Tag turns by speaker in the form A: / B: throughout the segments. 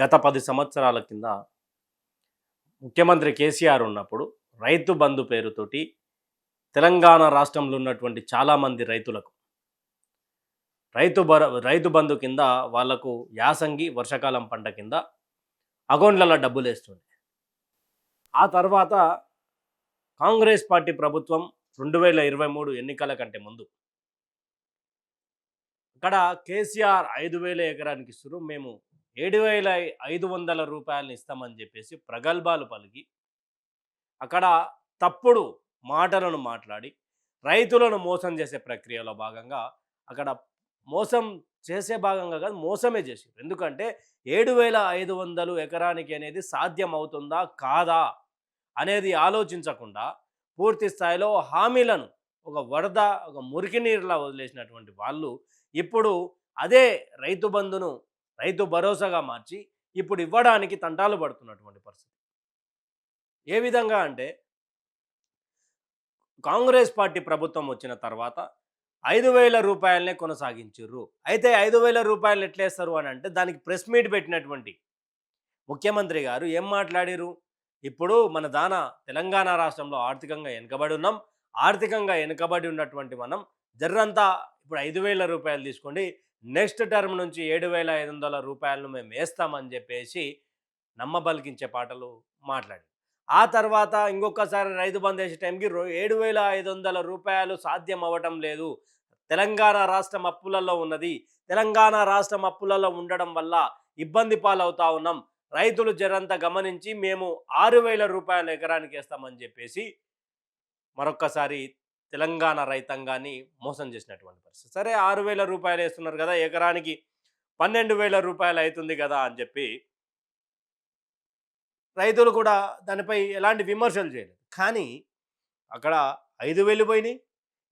A: గత పది సంవత్సరాల కింద ముఖ్యమంత్రి కేసీఆర్ ఉన్నప్పుడు రైతు బంధు పేరుతోటి తెలంగాణ రాష్ట్రంలో ఉన్నటువంటి చాలామంది రైతులకు రైతు బర రైతు బంధు కింద వాళ్ళకు యాసంగి వర్షాకాలం పంట కింద అకౌంట్లలో డబ్బులు వేస్తుండే. ఆ తర్వాత కాంగ్రెస్ పార్టీ ప్రభుత్వం రెండు వేల ఇరవై మూడు ఎన్నికల కంటే ముందు అక్కడ కేసీఆర్ ఐదు వేల ఎకరానికి ఇస్తారు మేము ఏడు వేల ఐదు వందల రూపాయలని ఇస్తామని చెప్పేసి ప్రగల్భాలు పలికి అక్కడ తప్పుడు మాటలను మాట్లాడి రైతులను మోసం చేసే ప్రక్రియలో భాగంగా అక్కడ మోసం చేసే భాగంగా కాదు మోసమే చేసారు ఎందుకంటే ఏడు వేల ఐదు వందలు ఎకరానికి అనేది సాధ్యం అవుతుందా కాదా? అనేది ఆలోచించకుండా పూర్తి స్థాయిలో హామీలను ఒక వరద ఒక మురికి నీరులా వదిలేసినటువంటి వాళ్ళు ఇప్పుడు అదే రైతు బంధును రైతు భరోసాగా మార్చి ఇప్పుడు ఇవ్వడానికి తంటాలు పడుతున్నటువంటి పరిస్థితి. ఏ విధంగా అంటే కాంగ్రెస్ పార్టీ ప్రభుత్వం వచ్చిన తర్వాత ఐదు వేల రూపాయలనే కొనసాగించారు అయితే ఐదు వేల రూపాయలు ఎట్లేస్తారు అని అంటే దానికి ప్రెస్ మీట్ పెట్టినటువంటి ముఖ్యమంత్రి గారు ఏం మాట్లాడారు ఇప్పుడు మన దాన తెలంగాణ రాష్ట్రంలో ఆర్థికంగా వెనుకబడి ఉన్నాం. ఆర్థికంగా వెనుకబడి ఉన్నటువంటి మనం జర్రంతా ఇప్పుడు ఐదు వేల రూపాయలు తీసుకోండి. నెక్స్ట్ టర్మ్ నుంచి ఏడు వేల ఐదు వందల రూపాయలను మేము వేస్తామని చెప్పేసి నమ్మబలికించే పాటలు మాట్లాడి ఆ తర్వాత ఇంకొకసారి రైతు బంద్ వేసే టైంకి రో- ఏడు వేల ఐదు వందల రూపాయలు సాధ్యం అవ్వటం లేదు. తెలంగాణ రాష్ట్రం అప్పులలో ఉన్నది. తెలంగాణ రాష్ట్రం అప్పులలో ఉండడం వల్ల ఇబ్బంది పాలవుతా ఉన్నాం. రైతులు జరంతా గమనించి మేము ఆరు వేల రూపాయల ఎకరానికి వేస్తామని చెప్పేసి మరొక్కసారి తెలంగాణ రైతాంగాన్ని మోసం చేసినటువంటి పరిస్థితి. సరే ఆరు వేల రూపాయలు వేస్తున్నారు కదా ఎకరానికి పన్నెండు వేల రూపాయలు అవుతుంది కదా అని చెప్పి రైతులు కూడా దానిపై ఎలాంటి విమర్శలు చేయలేదు. కానీ అక్కడ ఐదు వేలు పోయినాయి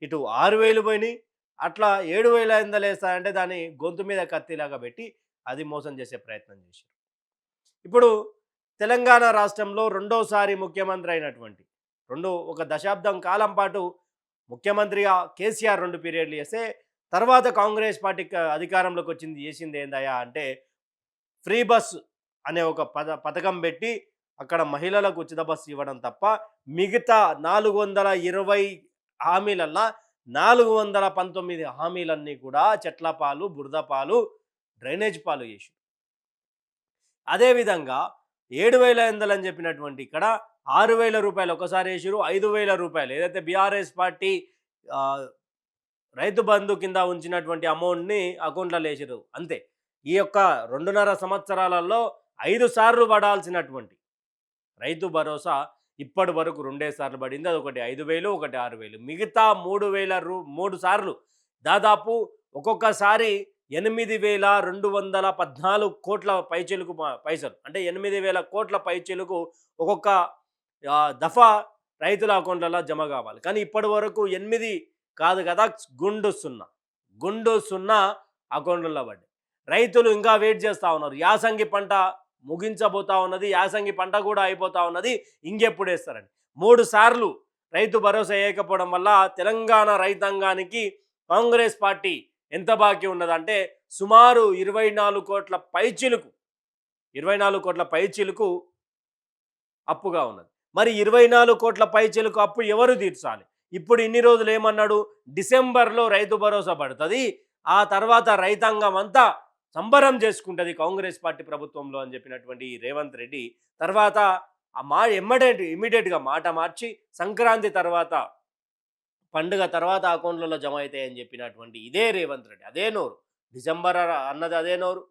A: ఇటు ఆరు వేలు పోయినాయి అట్లా ఏడు వేల ఎందలేస్తాయంటే వేస్తాయంటే దాన్ని గొంతు మీద కత్తిలాగా పెట్టి అది మోసం చేసే ప్రయత్నం చేశారు. ఇప్పుడు తెలంగాణ రాష్ట్రంలో రెండోసారి ముఖ్యమంత్రి అయినటువంటి రెండు ఒక దశాబ్దం కాలం పాటు ముఖ్యమంత్రిగా కేసీఆర్ రెండు పీరియడ్లు చేస్తే తర్వాత కాంగ్రెస్ పార్టీ అధికారంలోకి వచ్చింది చేసింది ఏందయ్యా అంటే ఫ్రీ బస్ అనే ఒక పద పథకం పెట్టి అక్కడ మహిళలకు ఉచిత బస్సు ఇవ్వడం తప్ప మిగతా నాలుగు వందల ఇరవై హామీలల్లా నాలుగు వందల పంతొమ్మిది హామీలన్నీ కూడా చెట్ల పాలు బురద పాలు డ్రైనేజ్ పాలు చేసి అదేవిధంగా ఏడు వేల ఎనిమిది అని చెప్పినటువంటి ఇక్కడ ఆరు వేల రూపాయలు ఒకసారి వేసిరు ఐదు వేల రూపాయలు. ఏదైతే బీఆర్ఎస్ పార్టీ రైతు బంధు కింద ఉంచినటువంటి అమౌంట్ని అకౌంట్లో వేసిరు అంతే. ఈ యొక్క రెండున్నర సంవత్సరాలలో ఐదు సార్లు పడాల్సినటువంటి రైతు భరోసా ఇప్పటి వరకు రెండే సార్లు పడింది. అది ఒకటి ఐదు వేలు ఒకటి ఆరు వేలు. మిగతా మూడు వేల రూ మూడు సార్లు దాదాపు ఒక్కొక్కసారి ఎనిమిది వేల రెండు వందల పద్నాలుగు కోట్ల పైచెలుకు పైసలు అంటే ఎనిమిది వేల కోట్ల పైచెలుకు ఒక్కొక్క దఫా రైతుల అకౌంట్లలో జమ కావాలి. కానీ ఇప్పటి వరకు ఎనిమిది కాదు కదా గుండు సున్నా. గుండు సున్నా అకౌంట్లలో పడ్డాయి. రైతులు ఇంకా వెయిట్ చేస్తూ ఉన్నారు. యాసంగి పంట ముగించబోతా ఉన్నది యాసంగి పంట కూడా అయిపోతా ఉన్నది ఇంకెప్పుడు వేస్తారని. మూడు సార్లు రైతు భరోసా వేయకపోవడం వల్ల తెలంగాణ రైతాంగానికి కాంగ్రెస్ పార్టీ ఎంత బాకీ ఉన్నదంటే సుమారు ఇరవై నాలుగు కోట్ల పైచిలుకు ఇరవై నాలుగు కోట్ల పైచిలుకు అప్పుగా ఉన్నది. మరి ఇరవై నాలుగు కోట్ల పైచిలుకు అప్పు ఎవరు తీర్చాలి? ఇప్పుడు ఇన్ని రోజులు ఏమన్నాడు? డిసెంబర్లో రైతు భరోసా పడుతుంది. ఆ తర్వాత రైతాంగం అంతా సంబరం చేసుకుంటుంది కాంగ్రెస్ పార్టీ ప్రభుత్వంలో అని చెప్పినటువంటి రేవంత్ రెడ్డి. తర్వాత ఆ మా ఎమ్మడేట్ ఇమ్మీడియట్గా మాట మార్చి సంక్రాంతి తర్వాత పండుగ తర్వాత అకౌంట్లలో జమ అవుతాయని చెప్పినటువంటి ఇదే రేవంత్ రెడ్డి. అదే నోరు. డిసెంబర్ అర- అన్నది అదే నోరు.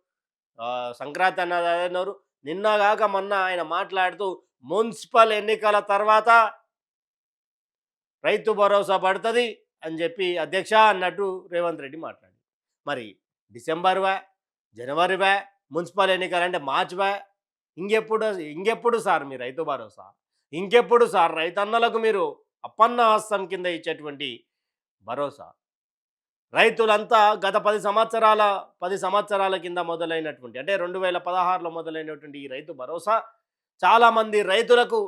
A: సంక్రాంతి అన్నది అదే నోరు. నిన్నగాక మొన్న ఆయన మాట్లాడుతూ మున్సిపల్ ఎన్నికల తర్వాత రైతు భరోసా పడుతుంది అని చెప్పి అధ్యక్ష అన్నట్టు రేవంత్ రెడ్డి మాట్లాడి మరి డిసెంబర్ వే జనవరి వే మున్సిపల్ ఎన్నికలు అంటే మార్చ్ వే ఇంకెప్పుడు ఇంకెప్పుడు సార్ మీ రైతు భరోసా? ఇంకెప్పుడు సార్ రైతన్నలకు మీరు అప్పన్న హస్తం కింద ఇచ్చేటువంటి భరోసా? రైతులంతా గత పది సంవత్సరాల పది సంవత్సరాల కింద మొదలైనటువంటి అంటే రెండు వేల పదహారులో మొదలైనటువంటి ఈ రైతు భరోసా చాలామంది రైతులకు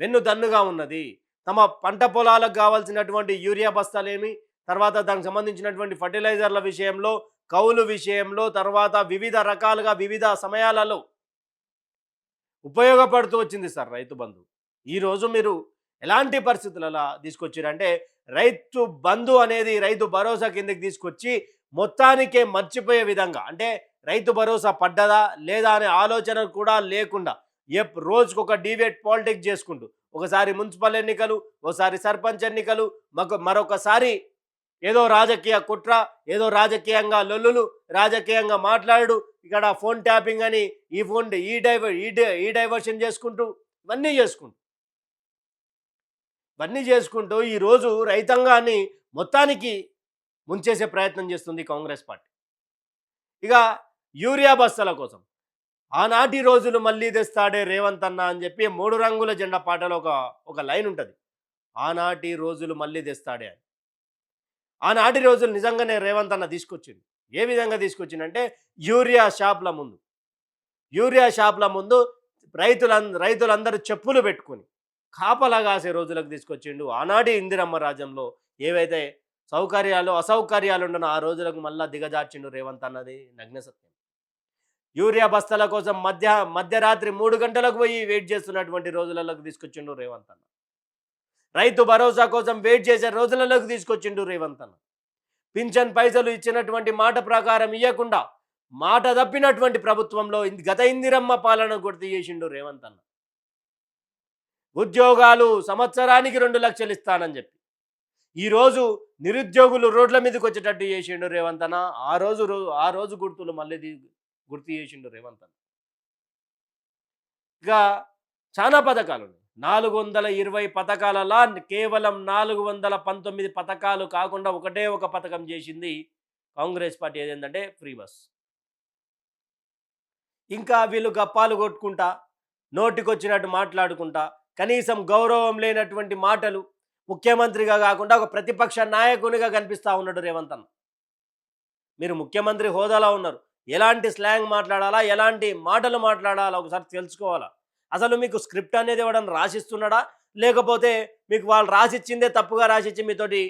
A: వెన్నుదన్నుగా ఉన్నది. తమ పంట పొలాలకు కావాల్సినటువంటి యూరియా బస్తాలేమి తర్వాత దానికి సంబంధించినటువంటి ఫర్టిలైజర్ల విషయంలో కౌలు విషయంలో తర్వాత వివిధ రకాలుగా వివిధ సమయాలలో ఉపయోగపడుతూ వచ్చింది సార్ రైతు బంధు. ఈరోజు మీరు ఎలాంటి పరిస్థితులలో తీసుకొచ్చారంటే రైతు బంధు అనేది రైతు భరోసా కిందకి తీసుకొచ్చి మొత్తానికే మర్చిపోయే విధంగా అంటే రైతు భరోసా పడ్డదా లేదా అనే ఆలోచన కూడా లేకుండా ఎప్ రోజుకు ఒక డివేట్ పాలిటిక్స్ చేసుకుంటూ ఒకసారి మున్సిపల్ ఎన్నికలు ఒకసారి సర్పంచ్ ఎన్నికలు మరొక మరొకసారి ఏదో రాజకీయ కుట్ర ఏదో రాజకీయంగా లొల్లులు రాజకీయంగా మాట్లాడు ఇక్కడ ఫోన్ ట్యాపింగ్ అని ఈ ఫోన్ ఈ డైవర్ ఈ ఈ డైవర్షన్ చేసుకుంటూ ఇవన్నీ చేసుకుంటూ. ఇవన్నీ చేసుకుంటూ ఈరోజు రైతాంగాన్ని మొత్తానికి ముంచేసే ప్రయత్నం చేస్తుంది కాంగ్రెస్ పార్టీ. ఇక యూరియా బస్తాల కోసం. ఆనాటి రోజులు మళ్ళీ తెస్తాడే రేవంత్ అన్న అని చెప్పి మూడు రంగుల జెండా పాటలో ఒక ఒక లైన్ ఉంటుంది. ఆనాటి రోజులు మళ్ళీ తెస్తాడే అని. ఆనాటి రోజులు నిజంగానే రేవంత్ అన్న తీసుకొచ్చింది ఏ విధంగా తీసుకొచ్చిందంటే యూరియా షాప్ల ముందు. యూరియా షాప్ల ముందు రైతులంద రైతులందరూ చెప్పులు పెట్టుకుని కాపలా కాసే రోజులకు తీసుకొచ్చిండు ఆనాటి ఇందిరమ్మ రాజ్యంలో. ఏవైతే సౌకర్యాలు అసౌకర్యాలు ఉండనో ఆ రోజులకు మళ్ళా దిగజార్చిండు రేవంత్ అన్నది నగ్నసత్యం. యూరియా బస్తాల కోసం మధ్య మధ్యరాత్రి మూడు గంటలకు పోయి వెయిట్ చేస్తున్నటువంటి రోజులలోకి తీసుకొచ్చిండు రేవంత్ అన్న. రైతు భరోసా కోసం వెయిట్ చేసే రోజులలోకి తీసుకొచ్చిండు రేవంత్ అన్న. పింఛన్ పైసలు ఇచ్చినటువంటి మాట ప్రకారం ఇవ్వకుండా మాట తప్పినటువంటి ప్రభుత్వంలో గత ఇందిరమ్మ పాలన గుర్తు చేసిండు రేవంత్ అన్న. ఉద్యోగాలు సంవత్సరానికి రెండు లక్షలు ఇస్తానని చెప్పి. ఈరోజు నిరుద్యోగులు రోడ్ల మీదకి వచ్చేటట్టు చేసిండు రేవంత్ అన్న. ఆ రోజు ఆ రోజు గుర్తులు మళ్ళీ గుర్తు చేసిండు రేవంత్ అన్న. ఇక చాలా పథకాలు ఉన్నాయి నాలుగు వందల ఇరవై పథకాలలా కేవలం నాలుగు వందల పంతొమ్మిది పథకాలు కాకుండా ఒకటే ఒక పథకం చేసింది కాంగ్రెస్ పార్టీ. ఏదేంటంటే ఫ్రీ బస్. ఇంకా వీళ్ళు గప్పాలు కొట్టుకుంటా నోటికొచ్చినట్టు మాట్లాడుకుంటా కనీసం గౌరవం లేనటువంటి మాటలు ముఖ్యమంత్రిగా కాకుండా ఒక ప్రతిపక్ష నాయకునిగా కనిపిస్తూ ఉన్నాడు రేవంత్ అన్న. మీరు ముఖ్యమంత్రి హోదాలో ఉన్నారు. ఎలాంటి స్లాంగ్ మాట్లాడాలా ఎలాంటి మాటలు మాట్లాడాలా ఒకసారి తెలుసుకోవాలా? అసలు మీకు స్క్రిప్ట్ అనేది ఎవడన్నా రాసిస్తున్నాడా? లేకపోతే మీకు వాళ్ళు రాసిచ్చిందే తప్పుగా రాసిచ్చి మీతోటి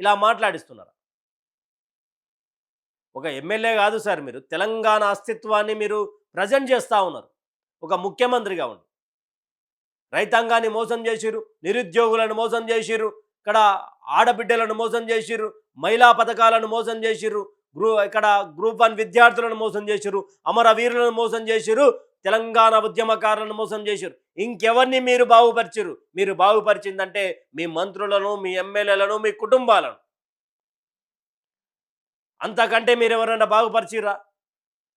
A: ఇలా మాట్లాడిస్తున్నారా? ఒక ఎమ్మెల్యే కాదు సార్ మీరు. తెలంగాణ అస్తిత్వాన్ని మీరు ప్రజెంట్ చేస్తూ ఉన్నారు. ఒక ముఖ్యమంత్రిగా ఉండి. రైతాంగాన్ని మోసం చేసిరు నిరుద్యోగులను మోసం చేసిరు ఇక్కడ ఆడబిడ్డలను మోసం చేసిర్రు మహిళా పథకాలను మోసం చేసిర్రు గ్రూ ఇక్కడ గ్రూప్ వన్ విద్యార్థులను మోసం చేసిర్రు అమరవీరులను మోసం చేశారు తెలంగాణ ఉద్యమకారులను మోసం చేశారు ఇంకెవరిని మీరు బాగుపరిచిర్రు? మీరు బాగుపరిచిందంటే మీ మంత్రులను మీ ఎమ్మెల్యేలను మీ కుటుంబాలను. అంతకంటే మీరు ఎవరైనా బాగుపరిచిర్రా?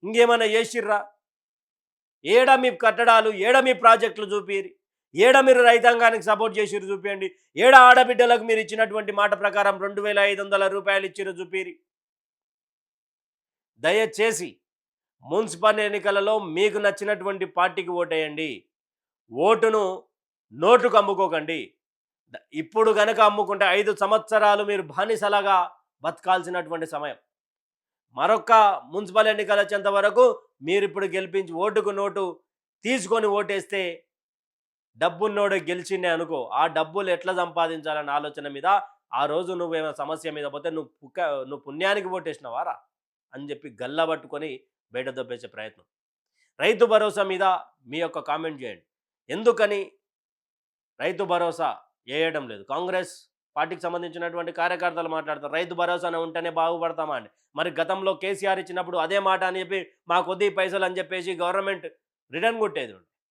A: ఇంకేమైనా చేసిర్రా? ఏడ మీ కట్టడాలు ఏడ మీ ప్రాజెక్టులు చూపిరి ఏడ మీరు రైతాంగానికి సపోర్ట్ చేసిరు చూపించండి ఏడ ఆడబిడ్డలకు మీరు ఇచ్చినటువంటి మాట ప్రకారం రెండు వేల ఐదు వందల రూపాయలు ఇచ్చిరు చూపిరి దయచేసి మున్సిపల్ ఎన్నికలలో మీకు నచ్చినటువంటి పార్టీకి ఓటేయండి. ఓటును నోటుకు అమ్ముకోకండి. ఇప్పుడు కనుక అమ్ముకుంటే ఐదు సంవత్సరాలు మీరు బానిసలాగా బతకాల్సినటువంటి సమయం. మరొక మున్సిపల్ ఎన్నికలు వచ్చేంత వరకు మీరు ఇప్పుడు గెలిపించి ఓటుకు నోటు తీసుకొని ఓటేస్తే డబ్బున్నోడు గెలిచిండే అనుకో ఆ డబ్బులు ఎట్లా సంపాదించాలన్న ఆలోచన మీద ఆ రోజు నువ్వేమైనా సమస్య మీద పోతే నువ్వు పుక్క నువ్వు పుణ్యానికి ఓటేసినవారా? అని చెప్పి గల్లా పట్టుకొని బయట దొబ్బేసే ప్రయత్నం. రైతు భరోసా మీద మీ యొక్క కామెంట్ చేయండి. ఎందుకని రైతు భరోసా వేయడం లేదు. కాంగ్రెస్ పార్టీకి సంబంధించినటువంటి కార్యకర్తలు మాట్లాడతారు. రైతు భరోసానే ఉంటేనే బాగుపడతామా అని. మరి గతంలో కేసీఆర్ ఇచ్చినప్పుడు అదే మాట అని చెప్పి మా కొద్ది పైసలు అని చెప్పేసి గవర్నమెంట్ రిటర్న్ కొట్టేది.